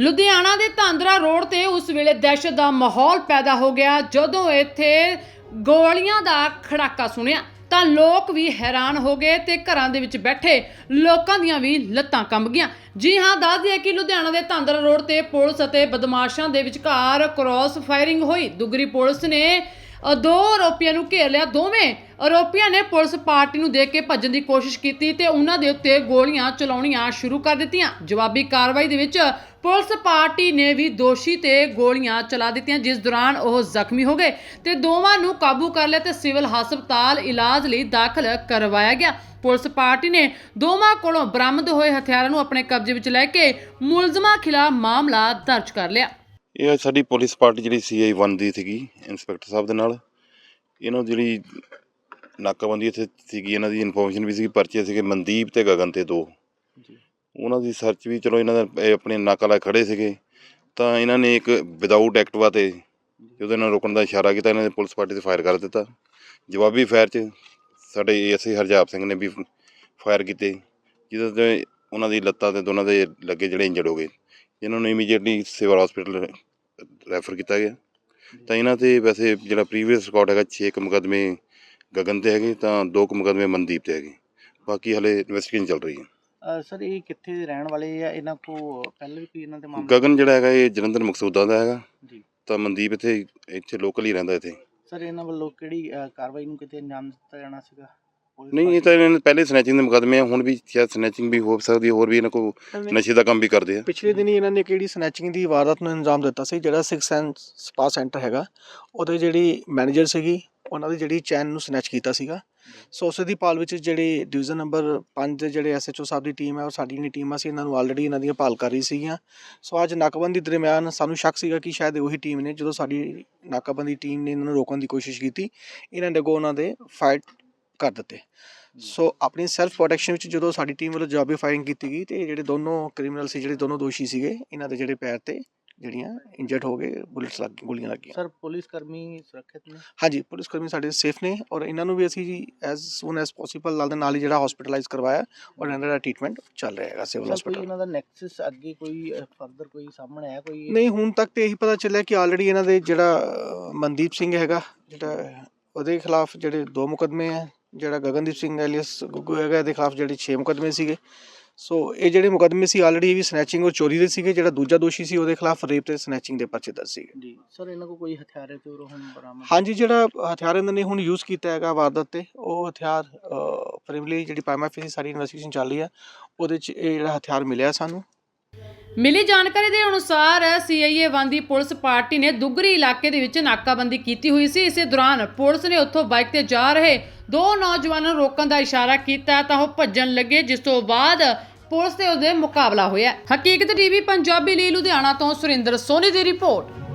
ਲੁਧਿਆਣਾ ਦੇ ਧਾਂਦਰਾ ਰੋਡ ਤੇ ਉਸ ਵੇਲੇ ਦਹਿਸ਼ਤ ਦਾ ਮਾਹੌਲ ਪੈਦਾ ਹੋ ਗਿਆ। ਜਦੋਂ ਇੱਥੇ ਗੋਲੀਆਂ ਦਾ ਖੜਾਕਾ ਸੁਣਿਆ, ਤਾਂ ਲੋਕ ਵੀ ਹੈਰਾਨ ਹੋ ਗਏ ਤੇ ਘਰਾਂ ਦੇ ਵਿੱਚ ਬੈਠੇ ਲੋਕਾਂ ਦੀਆਂ ਵੀ ਲੱਤਾਂ ਕੰਬ ਗਈਆਂ। ਜੀ ਹਾਂ, ਦੱਸ ਦਈਏ ਕਿ ਲੁਧਿਆਣਾ ਦੇ ਧਾਂਦਰਾ ਰੋਡ ਤੇ ਪੁਲਿਸ ਅਤੇ ਬਦਮਾਸ਼ਾਂ ਦੇ ਵਿਚਕਾਰ ਕ੍ਰਾਸ ਫਾਇਰਿੰਗ ਹੋਈ। ਦੁਗਰੀ ਪੁਲਿਸ ਨੇ ਅ, ਦੋ ਆਰੋਪੀਆਂ ਨੂੰ ਘੇਰ ਲਿਆ ਦੋਵੇਂ ਆਰੋਪੀਆਂ ਨੇ ਪੁਲਿਸ ਪਾਰਟੀ ਨੂੰ ਦੇਖ ਕੇ ਭੱਜਣ ਦੀ ਕੋਸ਼ਿਸ਼ ਕੀਤੀ ਤੇ ਉਹਨਾਂ ਦੇ ਉੱਤੇ ਗੋਲੀਆਂ ਚਲਾਉਣੀਆਂ ਸ਼ੁਰੂ ਕਰ ਦਿੱਤੀਆਂ। ਜਵਾਬੀ ਕਾਰਵਾਈ ਦੇ ਵਿੱਚ ਪੁਲਿਸ ਪਾਰਟੀ ਨੇ ਵੀ ਦੋਸ਼ੀ ਤੇ ਗੋਲੀਆਂ ਚਲਾ ਦਿੱਤੀਆਂ ਜਿਸ ਦੌਰਾਨ ਉਹ ਜ਼ਖਮੀ ਹੋ ਗਏ ਤੇ ਦੋਵਾਂ ਨੂੰ ਕਾਬੂ ਕਰ ਲਿਆ ਤੇ ਸਿਵਲ ਹਸਪਤਾਲ ਇਲਾਜ ਲਈ ਦਾਖਲ ਕਰਵਾਇਆ ਗਿਆ। ਪੁਲਿਸ ਪਾਰਟੀ ਨੇ ਦੋਵਾਂ ਕੋਲੋਂ ਬਰਾਮਦ ਹੋਏ ਹਥਿਆਰਾਂ ਨੂੰ ਆਪਣੇ ਕਬਜ਼ੇ ਵਿੱਚ ਲੈ ਕੇ ਮੁਲਜ਼ਮਾਂ ਖਿਲਾਫ ਮਾਮਲਾ ਦਰਜ ਕਰ ਲਿਆ। ਇਹ ਸਾਡੀ ਪੁਲਿਸ ਪਾਰਟੀ ਜਿਹੜੀ ਸੀਆਈ 1 ਦੀ ਸੀਗੀ ਇੰਸਪੈਕਟਰ ਸਾਹਿਬ ਦੇ ਨਾਲ। ਇਹਨਾਂ ਜਿਹੜੀ ਨਾਕਾਬੰਦੀ ਇੱਥੇ ਸੀਗੀ ਇਹਨਾਂ ਦੀ ਇਨਫੋਰਮੇਸ਼ਨ ਵੀ ਸੀਗੀ ਪਰਚੇ ਸੀਗੇ ਮਨਦੀਪ ਤੇ ਗਗਨ ਤੇ ਦੋ। ਉਹਨਾਂ ਦੀ ਸਰਚ ਵੀ ਚਲੋ ਇਹਨਾਂ ਦਾ ਇਹ ਆਪਣੇ ਨਾਕਾ ਲਾ ਖੜੇ ਸੀਗੇ। ਤਾਂ ਇਹਨਾਂ ਨੇ ਇੱਕ ਵਿਦਆਊਟ ਐਕਟਿਵਾ ਤੇ ਉਹਦੇ ਨਾਲ ਰੋਕਣ ਦਾ ਇਸ਼ਾਰਾ ਕੀਤਾ ਇਹਨਾਂ ਨੇ ਪੁਲਿਸ ਪਾਰਟੀ ਤੇ ਫਾਇਰ ਕਰ ਦਿੱਤਾ। ਜਵਾਬੀ ਫਾਇਰ 'ਚ ਸਾਡੇ ਏਐਸਆਈ ਹਰਜਾਪ ਸਿੰਘ ਨੇ ਵੀ ਫਾਇਰ ਕੀਤੇ ਜਿਹਦੇ ਤੇ ਉਹਨਾਂ ਦੀ ਲੱਤਾਂ ਤੇ ਦੋਨਾਂ ਦੇ ਲੱਗੇ ਜਿਹੜੇ ਇੰਜਰਡ ਹੋ ਗਏ। ਇਹਨਾਂ ਨੂੰ ਇਮੀਡੀਏਟਲੀ ਸਿਵਲ ਹਸਪੀਟਲ ਰੈਫਰ ਕੀਤਾ ਗਿਆ। ਤਾਂ ਇਹਨਾਂ ਤੇ ਵੈਸੇ ਜਿਹੜਾ ਪ੍ਰੀਵੀਅਸ ਰਿਕਾਰਡ ਹੈਗਾ 6 ਕੁ ਮੁਕੱਦਮੇ ਗਗਨ ਤੇ ਹੈਗੇ ਤਾਂ ਦੋ ਕੁ ਮੁਕੱਦਮੇ ਮਨਦੀਪ ਤੇ ਹੈਗੇ। ਬਾਕੀ ਹਲੇ ਇਨਵੈਸਟੀਗੇਸ਼ਨ ਚੱਲ ਰਹੀ ਹੈ। ਸਰ ਇਹ ਕਿੱਥੇ ਰਹਿਣ ਵਾਲੇ ਆ? ਇਹਨਾਂ ਕੋ ਪਹਿਲਾਂ ਵੀ ਕੋਈ ਇਹਨਾਂ ਦੇ ਮਾਮਲੇ? ਗਗਨ ਜਿਹੜਾ ਹੈਗਾ ਇਹ ਜਲੰਧਰ ਮਕਸੂਦਾਂ ਦਾ ਹੈਗਾ। ਜੀ। ਤਾਂ ਮਨਦੀਪ ਇੱਥੇ ਇੱਥੇ ਲੋਕਲ ਹੀ ਰਹਿੰਦਾ ਇੱਥੇ। ਸਰ ਇਹਨਾਂ ਵੱਲੋਂ ਕਿਹੜੀ ਅ, ਕਾਰਵਾਈ ਨੂੰ ਕਿਤੇ ਅੰਜਾਮ ਦਿੱਤਾ ਜਾਣਾ ਸੀਗਾ? ਨਹੀਂ ਇਹ ਤਾਂ ਇਹਨਾਂ ਨੇ ਪਹਿਲੇ ਸਨੈਚਿੰਗ ਦੇ ਮੁਕੱਦਮੇ ਆ ਹੁਣ ਵੀ ਸ਼ਾਇਦ ਸਨੈਚਿੰਗ ਵੀ ਹੋ ਸਕਦੀ ਹੈ ਹੋਰ ਵੀ ਇਹਨਾਂ ਕੋ ਨਸ਼ੇ ਦਾ ਕੰਮ ਵੀ ਕਰਦੇ ਆ। ਪਿਛਲੇ ਦਿਨੀ ਇਹਨਾਂ ਨੇ ਕਿਹੜੀ ਸਨੈਚਿੰਗ ਦੀ ਵਾਰਦਾਤ ਨੂੰ ਅੰਜਾਮ ਦਿੱਤਾ ਸੀ? ਜਿਹੜਾ 6 ਸੈਂਸ ਸਪਾ ਸੈਂਟਰ ਹੈਗਾ ਉਹਦੇ ਜਿਹੜੀ ਮੈਨੇਜਰ ਸੀਗੀ ਉਹਨਾਂ ਦੀ ਜਿਹੜੀ ਚੈਨ ਨੂੰ ਸਨੈਚ ਕੀਤਾ ਸੀਗਾ। ਸੋ ਉਸੇ ਦੀ ਪਾਲ ਵਿੱਚ ਜਿਹੜੀ ਡਿਵੀਜ਼ਨ ਨੰਬਰ 5 ਦੇ ਜਿਹੜੇ ਐਸਐਚਓ ਸਾਹਿਬ ਦੀ ਟੀਮ ਹੈ ਉਹ ਸਾਡੀ ਜਿਹੜੀ ਟੀਮਾਂ ਸੀ ਇਹਨਾਂ ਨੂੰ ਆਲਰੇਡੀ ਇਹਨਾਂ ਦੀਆਂ ਭਾਲ ਕਰ ਰਹੀ ਸੀਗੀਆਂ। ਸੋ ਅੱਜ ਨਾਕਾਬੰਦੀ ਦਰਮਿਆਨ ਸਾਨੂੰ ਸ਼ੱਕ ਸੀਗਾ ਕਿ ਸ਼ਾਇਦ ਉਹੀ ਟੀਮ ਨੇ ਜਦੋਂ ਸਾਡੀ ਨਾਕਾਬੰਦੀ ਟੀਮ ਨੇ ਇਹਨਾਂ ਨੂੰ ਰੋਕਣ ਦੀ ਕੋਸ਼ਿਸ਼ ਕੀਤੀ ਇਹਨਾਂ ਨੇ ਅੱਗੋਂ ਉਹਨਾਂ ਦੇ ਫਾਈਟ ਕਰ ਦਿੱਤੇ। ਸੋ ਆਪਣੀ ਸੈਲਫ ਪ੍ਰੋਟੈਕਸ਼ਨ ਵਿੱਚ ਜਦੋਂ ਸਾਡੀ ਟੀਮ ਵੱਲੋਂ ਜਵਾਬੀ ਫਾਇਰਿੰਗ ਕੀਤੀ ਗਈ ਤੇ ਜਿਹੜੇ ਦੋਨੋਂ ਕ੍ਰਿਮੀਨਲ ਸੀ ਜਿਹੜੇ ਦੋਨੋਂ ਦੋਸ਼ੀ ਸੀਗੇ ਇਹਨਾਂ ਦੇ ਜਿਹੜੇ ਪੈਰ ਤੇ ਜਿਹੜੀਆਂ ਇੰਜਰਡ ਹੋ ਗਏ ਬੁਲਟਸ ਲੱਗ ਗੋਲੀਆਂ ਲੱਗੀਆਂ। ਸਰ ਪੁਲਿਸ ਕਰਮੀ ਸੁਰੱਖਿਅਤ ਨੇ? ਹਾਂਜੀ ਪੁਲਿਸ ਕਰਮੀ ਸਾਡੇ ਸੇਫ ਨੇ ਔਰ ਇਹਨਾਂ ਨੂੰ ਵੀ ਅਸੀਂ ਜੀ ਐਜ਼ ਸੂਨ ਐਜ਼ ਪੋਸੀਬਲ ਨਾਲ ਦੇ ਨਾਲ ਹੀ ਜਿਹੜਾ ਹਸਪੀਟਲਾਈਜ਼ ਕਰਵਾਇਆ ਔਰ ਇਹਨਾਂ ਦਾ ਟ੍ਰੀਟਮੈਂਟ ਚੱਲ ਰਿਹਾ ਹੈਗਾ ਸਿਵਲ ਹਸਪੀਟਲ ਇਹਨਾਂ ਦਾ ਨੈਕਸਸ ਅੱਗੇ ਕੋਈ ਫਰਦਰ ਕੋਈ ਸਾਹਮਣੇ ਆਇਆ ਕੋਈ? ਨਹੀਂ ਹੁਣ ਤੱਕ ਤੇ ਇਹੀ ਪਤਾ ਚੱਲਿਆ ਕਿ ਆਲਰੇਡੀ ਇਹਨਾਂ ਦੇ ਜਿਹੜਾ ਮਨਦੀਪ ਸਿੰਘ ਹੈਗਾ ਜਿਹੜਾ ਉਹਦੇ ਖਿਲਾਫ ਜਿਹੜੇ ਦੋ ਮੁਕਦਮੇ ਹੈ ਜਿਹੜਾ ਗਗਨਦੀਪ ਸਿੰਘ ਐਲੀਅਸ ਗੁੱਗੂ ਹੈਗਾ ਇਹਦੇ ਖਿਲਾਫ ਜਿਹੜੇ 6 ਮੁਕਦਮੇ ਸੀਗੇ। ਸੋ ਇਹ ਜਿਹੜੇ ਮੁਕਦਮੇ ਸੀ ਆਲਰੇਡੀ ਵੀ ਸਨੈਚਿੰਗ ਔਰ ਚੋਰੀ ਦੇ ਸੀਗੇ ਜਿਹੜਾ ਦੂਜਾ ਦੋਸ਼ੀ ਸੀ ਉਹਦੇ ਖਿਲਾਫ ਰੇਪ ਤੇ ਸਨੈਚਿੰਗ ਦੇ ਪਰਚੇ ਦਰਜ ਸੀਗੇ। ਜੀ। ਸਰ ਇਹਨਾਂ ਕੋ ਕੋਈ ਹਥਿਆਰ ਹੈ ਤੇ ਉਹ ਹੁਣ ਬਰਾਮਦ ਹਾਂਜੀ ਜਿਹੜਾ ਹਥਿਆਰ ਇਹਨਾਂ ਨੇ ਹੁਣ ਯੂਜ਼ ਕੀਤਾ ਹੈਗਾ ਵਾਰਦਾਤ ਤੇ ਉਹ ਹਥਿਆਰ ਪ੍ਰੀਮਲੀ ਜਿਹੜੀ ਪਾਇਮਾਫੀ ਸੀ ਸਾਰੀ ਇਨਵੈਸਟੀਗੇਸ਼ਨ ਚੱਲ ਰਹੀ ਹੈ ਉਹਦੇ ਚ ਇਹ ਜਿਹੜਾ ਹਥਿਆਰ ਮਿਲਿਆ ਸਾਨੂੰ। ਮਿਲੀ ਜਾਣਕਾਰੀ ਦੇ ਅਨੁਸਾਰ ਸੀਆਈਏ 1 ਦੀ ਪੁਲਿਸ ਪਾਰਟੀ ਨੇ ਦੁਗਰੀ ਇਲਾਕੇ ਦੇ ਵਿੱਚ ਨਾਕਾਬੰਦੀ ਕੀਤੀ ਹੋਈ ਸੀ। ਇਸੇ ਦੌਰਾਨ ਪੁਲਿਸ ਨੇ ਉੱਥੋਂ ਬਾਈਕ ਤੇ ਜਾ ਰਹੇ ਦੋ ਨੌਜਵਾਨਾਂ ਨੂੰ ਰੋਕਣ ਦਾ ਇਸ਼ਾਰਾ ਕੀਤਾ ਤਾਂ ਉਹ ਭੱਜਣ ਲੱਗੇ, ਜਿਸ ਤੋਂ ਬਾਅਦ ਪੁਲਿਸ ਤੇ ਉਸਦੇ ਮੁਕਾਬਲਾ ਹੋਇਆ। ਹਕੀਕਤ ਟੀਵੀ, ਪੰਜਾਬੀ ਲਈ ਲੁਧਿਆਣਾ ਤੋਂ ਸੁਰਿੰਦਰ ਸੋਨੀ ਦੀ ਰਿਪੋਰਟ।